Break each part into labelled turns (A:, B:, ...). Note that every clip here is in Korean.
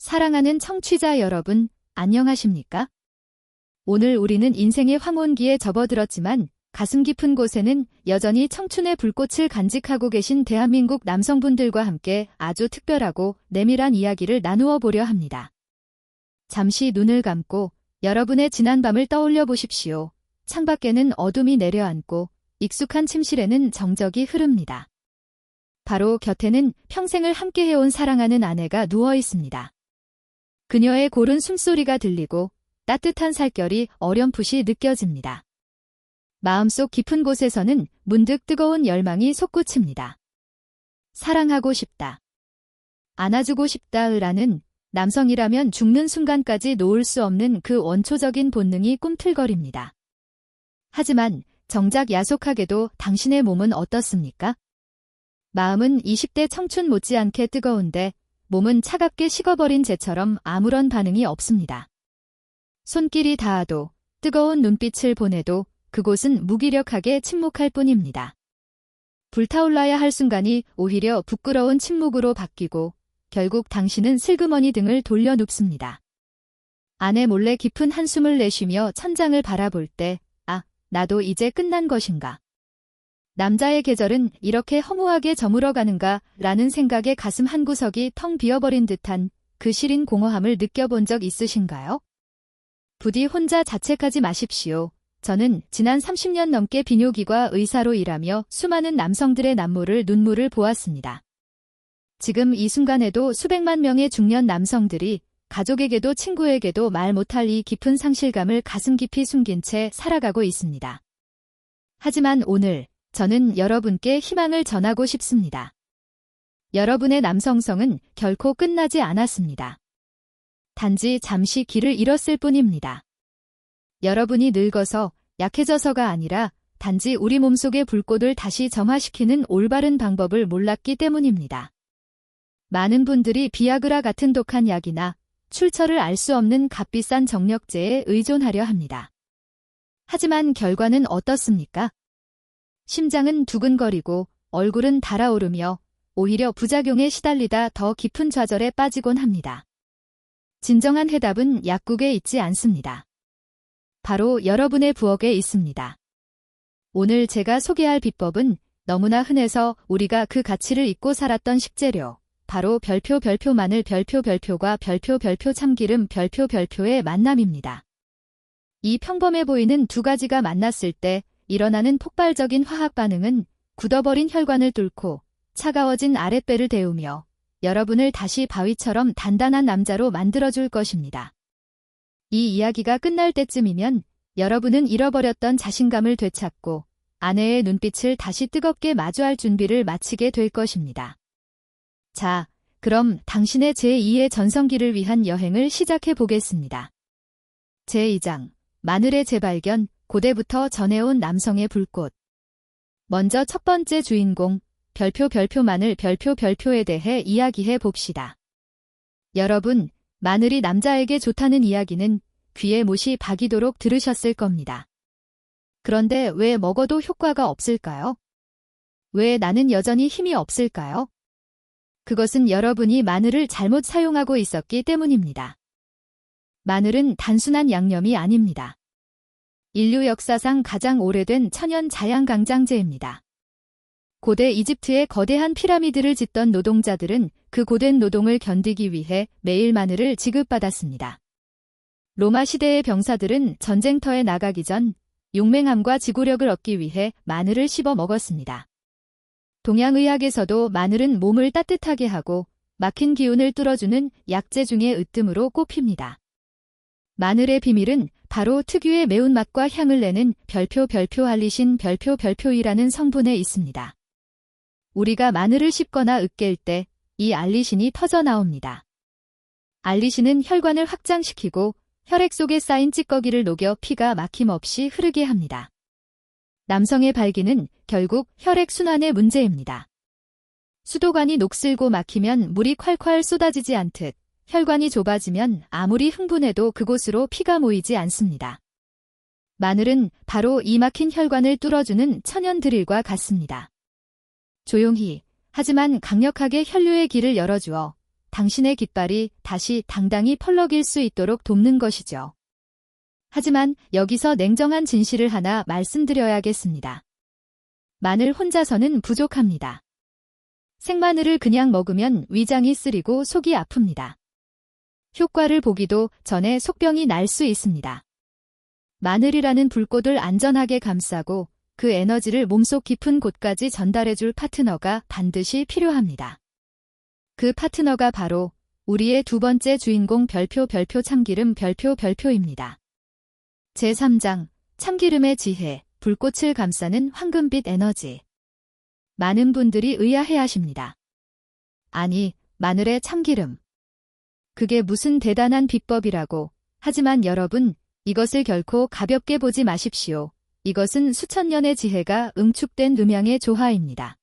A: 사랑하는 청취자 여러분, 안녕하십니까? 오늘 우리는 인생의 황혼기에 접어들었지만 가슴 깊은 곳에는 여전히 청춘의 불꽃을 간직하고 계신 대한민국 남성분들과 함께 아주 특별하고 내밀한 이야기를 나누어 보려 합니다. 잠시 눈을 감고 여러분의 지난 밤을 떠올려 보십시오. 창밖에는 어둠이 내려앉고 익숙한 침실에는 정적이 흐릅니다. 바로 곁에는 평생을 함께 해온 사랑하는 아내가 누워 있습니다. 그녀의 고른 숨소리가 들리고 따뜻한 살결이 어렴풋이 느껴집니다. 마음속 깊은 곳에서는 문득 뜨거운 열망이 솟구칩니다. 사랑하고 싶다. 안아주고 싶다라는 남성이라면 죽는 순간까지 놓을 수 없는 그 원초적인 본능이 꿈틀거립니다. 하지만 정작 야속하게도 당신의 몸은 어떻습니까? 마음은 20대 청춘 못지않게 뜨거운데 몸은 차갑게 식어버린 재처럼 아무런 반응이 없습니다. 손길이 닿아도 뜨거운 눈빛을 보내도 그곳은 무기력하게 침묵할 뿐입니다. 불타올라야 할 순간이 오히려 부끄러운 침묵으로 바뀌고 결국 당신은 슬그머니 등을 돌려 눕습니다. 아내 몰래 깊은 한숨을 내쉬며 천장을 바라볼 때, 아, 나도 이제 끝난 것인가. 남자의 계절은 이렇게 허무하게 저물어가는가 라는 생각에 가슴 한구석이 텅 비어버린 듯한 그 시린 공허함을 느껴본 적 있으신가요? 부디 혼자 자책하지 마십시오. 저는 지난 30년 넘게 비뇨기과 의사로 일하며 수많은 남성들의 남모를 눈물을 보았습니다. 지금 이 순간에도 수백만 명의 중년 남성들이 가족에게도 친구에게도 말 못할 이 깊은 상실감을 가슴 깊이 숨긴 채 살아가고 있습니다. 하지만 오늘 저는 여러분께 희망을 전하고 싶습니다. 여러분의 남성성은 결코 끝나지 않았습니다. 단지 잠시 길을 잃었을 뿐입니다. 여러분이 늙어서 약해져서가 아니라 단지 우리 몸속의 불꽃을 다시 정화시키는 올바른 방법을 몰랐기 때문입니다. 많은 분들이 비아그라 같은 독한 약이나 출처를 알 수 없는 값비싼 정력제에 의존하려 합니다. 하지만 결과는 어떻습니까? 심장은 두근거리고 얼굴은 달아오르며 오히려 부작용에 시달리다 더 깊은 좌절에 빠지곤 합니다. 진정한 해답은 약국에 있지 않습니다. 바로 여러분의 부엌에 있습니다. 오늘 제가 소개할 비법은 너무나 흔해서 우리가 그 가치를 잊고 살았던 식재료, 바로 별표 별표 마늘 별표 별표과 별표 별표 참기름 별표 별표의 만남입니다. 이 평범해 보이는 두 가지가 만났을 때 일어나는 폭발적인 화학 반응은 굳어버린 혈관을 뚫고 차가워진 아랫배를 데우며 여러분을 다시 바위처럼 단단한 남자로 만들어줄 것입니다. 이 이야기가 끝날 때쯤이면 여러분은 잃어버렸던 자신감을 되찾고 아내의 눈빛을 다시 뜨겁게 마주할 준비를 마치게 될 것입니다. 자, 그럼 당신의 제2의 전성기를 위한 여행을 시작해 보겠습니다. 제2장, 마늘의 재발견, 고대부터 전해온 남성의 불꽃. 먼저 첫 번째 주인공, 별표 별표 마늘 별표 별표에 대해 이야기해 봅시다. 여러분, 마늘이 남자에게 좋다는 이야기는 귀에 못이 박이도록 들으셨을 겁니다. 그런데 왜 먹어도 효과가 없을까요? 왜 나는 여전히 힘이 없을까요? 그것은 여러분이 마늘을 잘못 사용하고 있었기 때문입니다. 마늘은 단순한 양념이 아닙니다. 인류 역사상 가장 오래된 천연 자양강장제입니다. 고대 이집트의 거대한 피라미드를 짓던 노동자들은 그 고된 노동을 견디기 위해 매일 마늘을 지급받았습니다. 로마 시대의 병사들은 전쟁터에 나가기 전 용맹함과 지구력을 얻기 위해 마늘을 씹어 먹었습니다. 동양의학에서도 마늘은 몸을 따뜻하게 하고 막힌 기운을 뚫어주는 약재 중의 으뜸으로 꼽힙니다. 마늘의 비밀은 바로 특유의 매운맛과 향을 내는 별표 별표 알리신 별표 별표이라는 성분에 있습니다. 우리가 마늘을 씹거나 으깰 때 이 알리신이 터져 나옵니다. 알리신은 혈관을 확장시키고 혈액 속에 쌓인 찌꺼기를 녹여 피가 막힘없이 흐르게 합니다. 남성의 발기는 결국 혈액 순환의 문제입니다. 수도관이 녹슬고 막히면 물이 콸콸 쏟아지지 않듯 혈관이 좁아지면 아무리 흥분해도 그곳으로 피가 모이지 않습니다. 마늘은 바로 이 막힌 혈관을 뚫어주는 천연 드릴과 같습니다. 조용히 하지만 강력하게 혈류의 길을 열어주어 당신의 깃발이 다시 당당히 펄럭일 수 있도록 돕는 것이죠. 하지만 여기서 냉정한 진실을 하나 말씀드려야겠습니다. 마늘 혼자서는 부족합니다. 생마늘을 그냥 먹으면 위장이 쓰리고 속이 아픕니다. 효과를 보기도 전에 속병이 날 수 있습니다. 마늘이라는 불꽃을 안전하게 감싸고 그 에너지를 몸속 깊은 곳까지 전달해줄 파트너가 반드시 필요합니다. 그 파트너가 바로 우리의 두 번째 주인공 별표 별표 참기름 별표 별표입니다. 제3장 참기름의 지혜 불꽃을 감싸는 황금빛 에너지 많은 분들이 의아해 하십니다. 아니, 마늘의 참기름. 그게 무슨 대단한 비법이라고. 하지만 여러분, 이것을 결코 가볍게 보지 마십시오. 이것은 수천 년의 지혜가 응축된 음양의 조화입니다.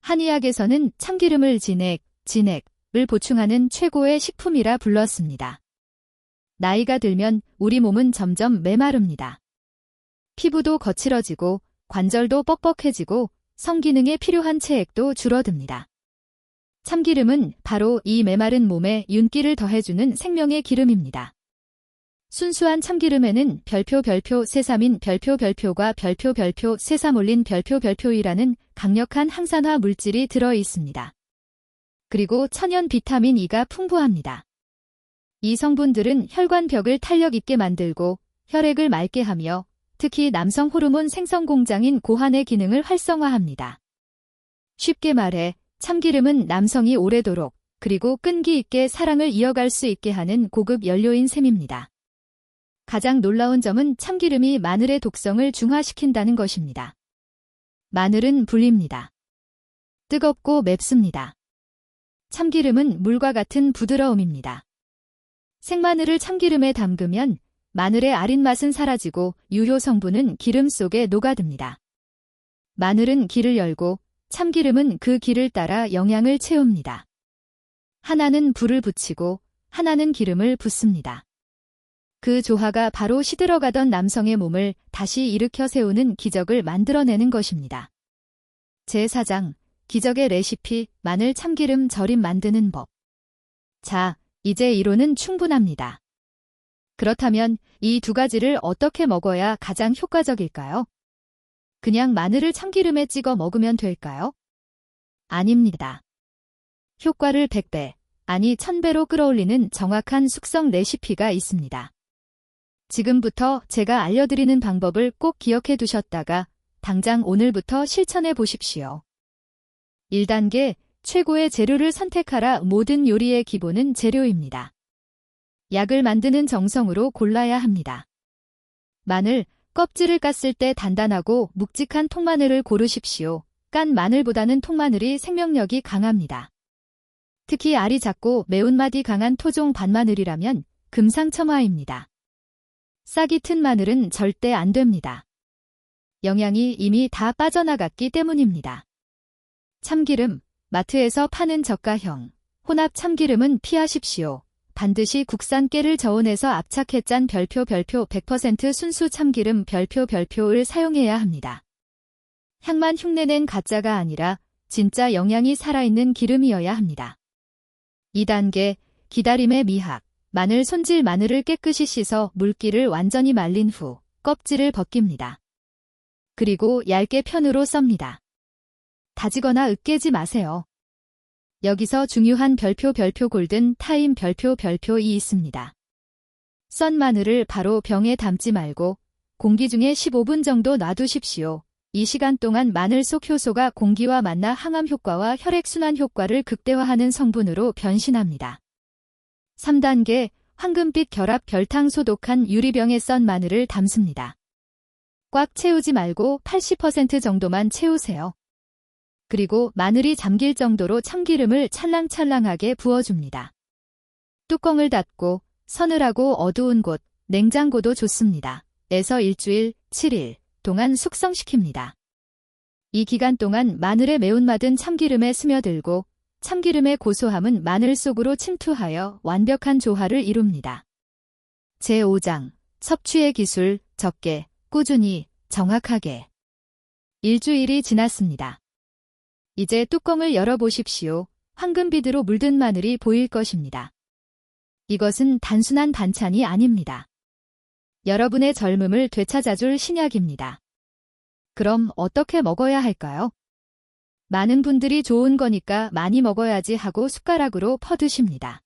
A: 한의학에서는 참기름을 진액, 진액을 보충하는 최고의 식품이라 불렀습니다. 나이가 들면 우리 몸은 점점 메마릅니다. 피부도 거칠어지고 관절도 뻑뻑해지고 성기능에 필요한 체액도 줄어듭니다. 참기름은 바로 이 메마른 몸에 윤기를 더해주는 생명의 기름입니다. 순수한 참기름에는 별표 별표 세삼인 별표 별표과 별표 별표 세삼 올린 별표 별표이라는 강력한 항산화 물질이 들어 있습니다. 그리고 천연 비타민 E가 풍부합니다. 이 성분들은 혈관벽을 탄력 있게 만들고 혈액을 맑게 하며 특히 남성 호르몬 생성 공장인 고환의 기능을 활성화합니다. 쉽게 말해 참기름은 남성이 오래도록 그리고 끈기 있게 사랑을 이어갈 수 있게 하는 고급 연료인 셈입니다. 가장 놀라운 점은 참기름이 마늘의 독성을 중화시킨다는 것입니다. 마늘은 불립니다. 뜨겁고 맵습니다. 참기름은 물과 같은 부드러움입니다. 생마늘을 참기름에 담그면 마늘의 아린 맛은 사라지고 유효 성분은 기름 속에 녹아듭니다. 마늘은 길을 열고 참기름은 그 길을 따라 영양을 채웁니다. 하나는 불을 붙이고 하나는 기름을 붓습니다. 그 조화가 바로 시들어가던 남성의 몸을 다시 일으켜 세우는 기적을 만들어내는 것입니다. 제4장 기적의 레시피 마늘 참기름 절임 만드는 법. 자, 이제 이론은 충분합니다. 그렇다면 이 두 가지를 어떻게 먹어야 가장 효과적일까요? 그냥 마늘을 참기름에 찍어 먹으면 될까요? 아닙니다. 효과를 100배, 아니 1000배로 끌어올리는 정확한 숙성 레시피가 있습니다. 지금부터 제가 알려드리는 방법을 꼭 기억해 두셨다가 당장 오늘부터 실천해 보십시오. 1단계 최고의 재료를 선택하라 모든 요리의 기본은 재료입니다. 약을 만드는 정성으로 골라야 합니다. 마늘, 껍질을 깠을 때 단단하고 묵직한 통마늘을 고르십시오. 깐 마늘보다는 통마늘이 생명력이 강합니다. 특히 알이 작고 매운맛이 강한 토종 반마늘이라면 금상첨화입니다. 싹이 튼 마늘은 절대 안 됩니다. 영양이 이미 다 빠져나갔기 때문입니다. 참기름, 마트에서 파는 저가형, 혼합 참기름은 피하십시오. 반드시 국산 깨를 저온해서 압착해 짠 별표 별표 100% 순수 참기름 별표 별표를 사용해야 합니다. 향만 흉내낸 가짜가 아니라 진짜 영양이 살아있는 기름이어야 합니다. 2단계 기다림의 미학 마늘 손질 마늘을 깨끗이 씻어 물기를 완전히 말린 후 껍질을 벗깁니다. 그리고 얇게 편으로 썹니다. 다지거나 으깨지 마세요. 여기서 중요한 별표 별표 골든 타임 별표 별표이 있습니다. 썬 마늘을 바로 병에 담지 말고 공기 중에 15분 정도 놔두십시오. 이 시간 동안 마늘 속 효소가 공기와 만나 항암 효과와 혈액순환 효과를 극대화하는 성분으로 변신합니다. 3단계 황금빛 결합 결탕 소독한 유리병에 썬 마늘을 담습니다. 꽉 채우지 말고 80% 정도만 채우세요. 그리고 마늘이 잠길 정도로 참기름을 찰랑찰랑하게 부어줍니다. 뚜껑을 닫고 서늘하고 어두운 곳, 냉장고도 좋습니다. 에서 일주일, 7일 동안 숙성시킵니다. 이 기간 동안 마늘의 매운맛은 참기름에 스며들고 참기름의 고소함은 마늘 속으로 침투하여 완벽한 조화를 이룹니다. 제5장 섭취의 기술 적게, 꾸준히, 정확하게 일주일이 지났습니다. 이제 뚜껑을 열어보십시오. 황금비드로 물든 마늘이 보일 것입니다. 이것은 단순한 반찬이 아닙니다. 여러분의 젊음을 되찾아줄 신약입니다. 그럼 어떻게 먹어야 할까요? 많은 분들이 좋은 거니까 많이 먹어야지 하고 숟가락으로 퍼드십니다.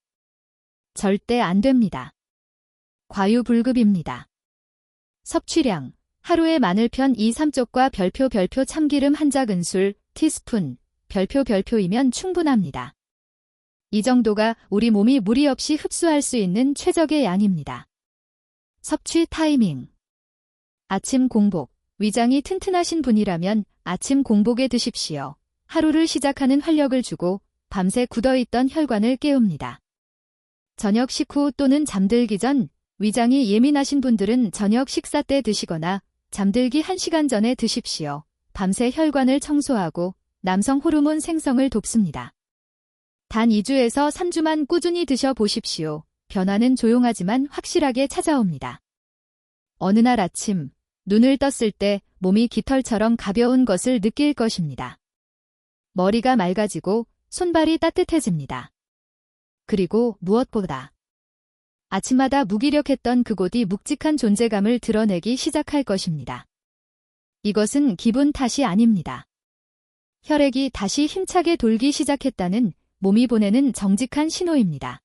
A: 절대 안 됩니다. 과유불급입니다. 섭취량 하루에 마늘 편 2, 3쪽과 별표 별표 참기름 한 작은술, 티스푼, 별표 별표이면 충분합니다. 이 정도가 우리 몸이 무리 없이 흡수할 수 있는 최적의 양입니다. 섭취 타이밍 아침 공복 위장이 튼튼하신 분이라면 아침 공복에 드십시오. 하루를 시작하는 활력을 주고 밤새 굳어있던 혈관을 깨웁니다. 저녁 식후 또는 잠들기 전 위장이 예민하신 분들은 저녁 식사 때 드시거나 잠들기 1시간 전에 드십시오. 밤새 혈관을 청소하고 남성 호르몬 생성을 돕습니다. 단 2주에서 3주만 꾸준히 드셔 보십시오. 변화는 조용하지만 확실하게 찾아옵니다. 어느 날 아침, 눈을 떴을 때 몸이 깃털처럼 가벼운 것을 느낄 것입니다. 머리가 맑아지고 손발이 따뜻해집니다. 그리고 무엇보다 아침마다 무기력했던 그곳이 묵직한 존재감을 드러내기 시작할 것입니다. 이것은 기분 탓이 아닙니다. 혈액이 다시 힘차게 돌기 시작했다는 몸이 보내는 정직한 신호입니다.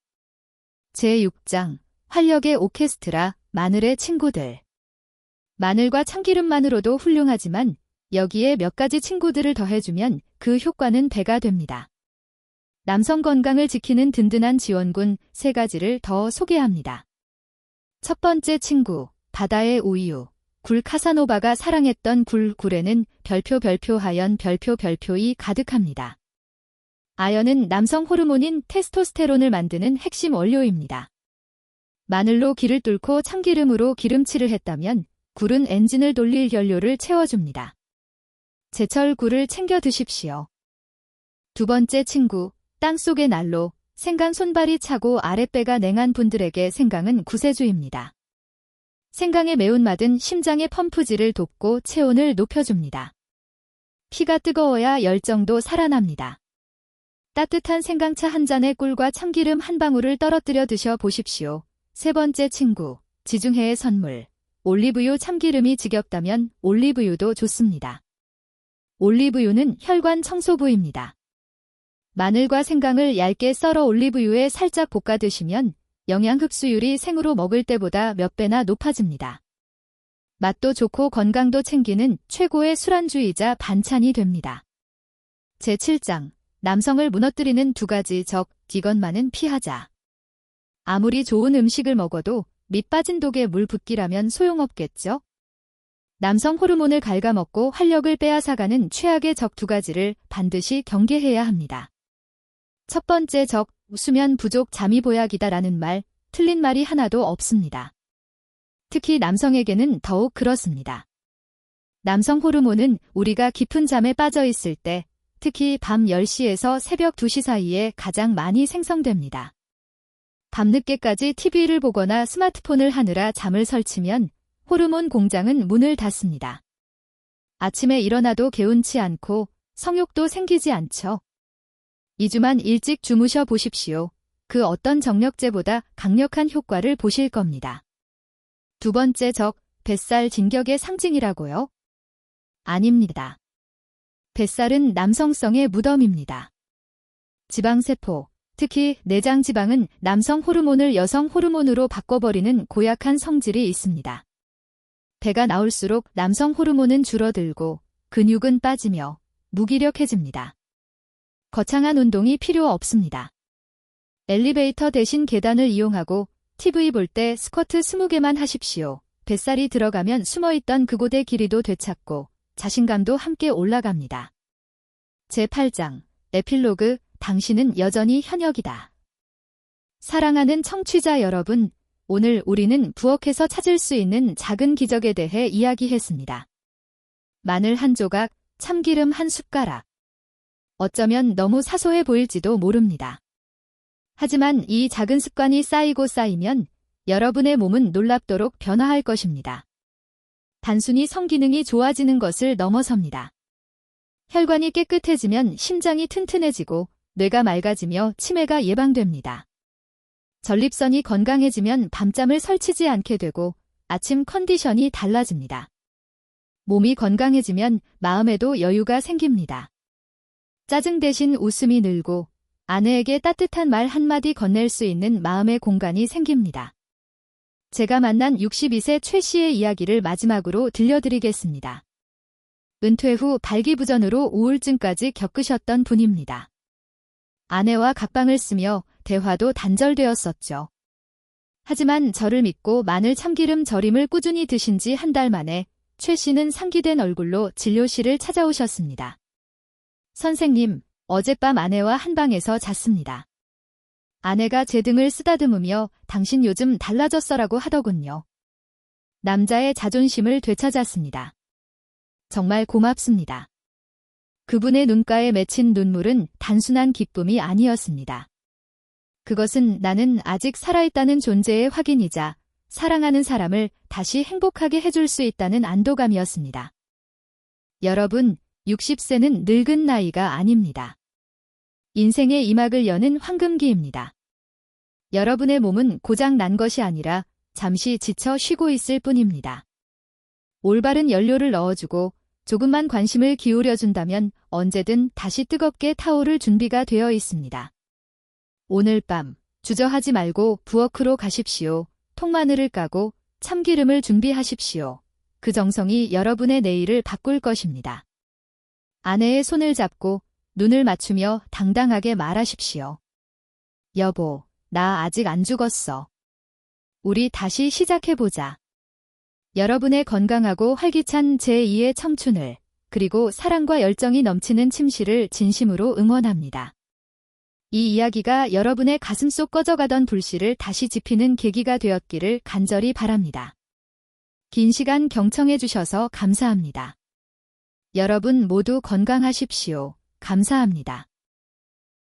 A: 제6장 활력의 오케스트라 마늘의 친구들 마늘과 참기름만으로도 훌륭하지만 여기에 몇 가지 친구들을 더해주면 그 효과는 배가 됩니다. 남성 건강을 지키는 든든한 지원군 세 가지를 더 소개합니다. 첫 번째 친구, 바다의 우유. 굴 카사노바가 사랑했던 굴 굴에는 별표 별표 하연 별표 별표이 가득합니다. 아연은 남성 호르몬인 테스토스테론을 만드는 핵심 원료입니다. 마늘로 기를 뚫고 참기름으로 기름칠을 했다면 굴은 엔진을 돌릴 연료를 채워줍니다. 제철 굴을 챙겨 드십시오. 두 번째 친구, 땅속의 난로, 생강 손발이 차고 아랫배가 냉한 분들에게 생강은 구세주입니다. 생강의 매운맛은 심장의 펌프질을 돕고 체온을 높여줍니다. 피가 뜨거워야 열정도 살아납니다. 따뜻한 생강차 한 잔에 꿀과 참기름 한 방울을 떨어뜨려 드셔 보십시오. 세 번째 친구, 지중해의 선물. 올리브유 참기름이 지겹다면 올리브유도 좋습니다. 올리브유는 혈관 청소부입니다. 마늘과 생강을 얇게 썰어 올리브유에 살짝 볶아 드시면 영양 흡수율이 생으로 먹을 때보다 몇 배나 높아집니다. 맛도 좋고 건강도 챙기는 최고의 술안주이자 반찬이 됩니다. 제7장 남성을 무너뜨리는 두 가지 적, 이것만은 피하자. 아무리 좋은 음식을 먹어도 밑 빠진 독에 물 붓기라면 소용없겠죠? 남성 호르몬을 갉아먹고 활력을 빼앗아가는 최악의 적 두 가지를 반드시 경계해야 합니다. 첫 번째 적, 수면 부족 잠이 보약이다라는 말, 틀린 말이 하나도 없습니다. 특히 남성에게는 더욱 그렇습니다. 남성 호르몬은 우리가 깊은 잠에 빠져 있을 때, 특히 밤 10시에서 새벽 2시 사이에 가장 많이 생성됩니다. 밤늦게까지 TV를 보거나 스마트폰을 하느라 잠을 설치면 호르몬 공장은 문을 닫습니다. 아침에 일어나도 개운치 않고 성욕도 생기지 않죠. 2주만 일찍 주무셔 보십시오. 그 어떤 정력제보다 강력한 효과를 보실 겁니다. 두 번째 적, 뱃살 진격의 상징이라고요? 아닙니다. 뱃살은 남성성의 무덤입니다. 지방세포, 특히 내장 지방은 남성 호르몬을 여성 호르몬으로 바꿔버리는 고약한 성질이 있습니다. 배가 나올수록 남성 호르몬은 줄어들고 근육은 빠지며 무기력해집니다. 거창한 운동이 필요 없습니다. 엘리베이터 대신 계단을 이용하고 TV 볼 때 스쿼트 20개만 하십시오. 뱃살이 들어가면 숨어있던 그곳의 길이도 되찾고 자신감도 함께 올라갑니다. 제8장 에필로그 당신은 여전히 현역이다. 사랑하는 청취자 여러분, 오늘 우리는 부엌에서 찾을 수 있는 작은 기적에 대해 이야기했습니다. 마늘 한 조각, 참기름 한 숟가락, 어쩌면 너무 사소해 보일지도 모릅니다. 하지만 이 작은 습관이 쌓이고 쌓이면 여러분의 몸은 놀랍도록 변화할 것입니다. 단순히 성기능이 좋아지는 것을 넘어섭니다. 혈관이 깨끗해지면 심장이 튼튼해지고 뇌가 맑아지며 치매가 예방됩니다. 전립선이 건강해지면 밤잠을 설치지 않게 되고 아침 컨디션이 달라집니다. 몸이 건강해지면 마음에도 여유가 생깁니다. 짜증 대신 웃음이 늘고 아내에게 따뜻한 말 한마디 건넬 수 있는 마음의 공간이 생깁니다. 제가 만난 62세 최 씨의 이야기를 마지막으로 들려드리겠습니다. 은퇴 후 발기부전으로 우울증까지 겪으셨던 분입니다. 아내와 각방을 쓰며 대화도 단절되었었죠. 하지만 저를 믿고 마늘 참기름 절임을 꾸준히 드신 지 한 달 만에 최 씨는 상기된 얼굴로 진료실을 찾아오셨습니다. 선생님, 어젯밤 아내와 한 방에서 잤습니다. 아내가 제 등을 쓰다듬으며 당신 요즘 달라졌어라고 하더군요. 남자의 자존심을 되찾았습니다. 정말 고맙습니다. 그분의 눈가에 맺힌 눈물은 단순한 기쁨이 아니었습니다. 그것은 나는 아직 살아있다는 존재의 확인이자 사랑하는 사람을 다시 행복하게 해줄 수 있다는 안도감이었습니다. 여러분, 60세는 늙은 나이가 아닙니다. 인생의 이막을 여는 황금기입니다. 여러분의 몸은 고장 난 것이 아니라 잠시 지쳐 쉬고 있을 뿐입니다. 올바른 연료를 넣어주고 조금만 관심을 기울여준다면 언제든 다시 뜨겁게 타오를 준비가 되어 있습니다. 오늘 밤 주저하지 말고 부엌으로 가십시오. 통마늘을 까고 참기름을 준비하십시오. 그 정성이 여러분의 내일을 바꿀 것입니다. 아내의 손을 잡고 눈을 맞추며 당당하게 말하십시오. 여보, 나 아직 안 죽었어. 우리 다시 시작해보자. 여러분의 건강하고 활기찬 제2의 청춘을, 그리고 사랑과 열정이 넘치는 침실을 진심으로 응원합니다. 이 이야기가 여러분의 가슴속 꺼져가던 불씨를 다시 지피는 계기가 되었기를 간절히 바랍니다. 긴 시간 경청해주셔서 감사합니다. 여러분 모두 건강하십시오. 감사합니다.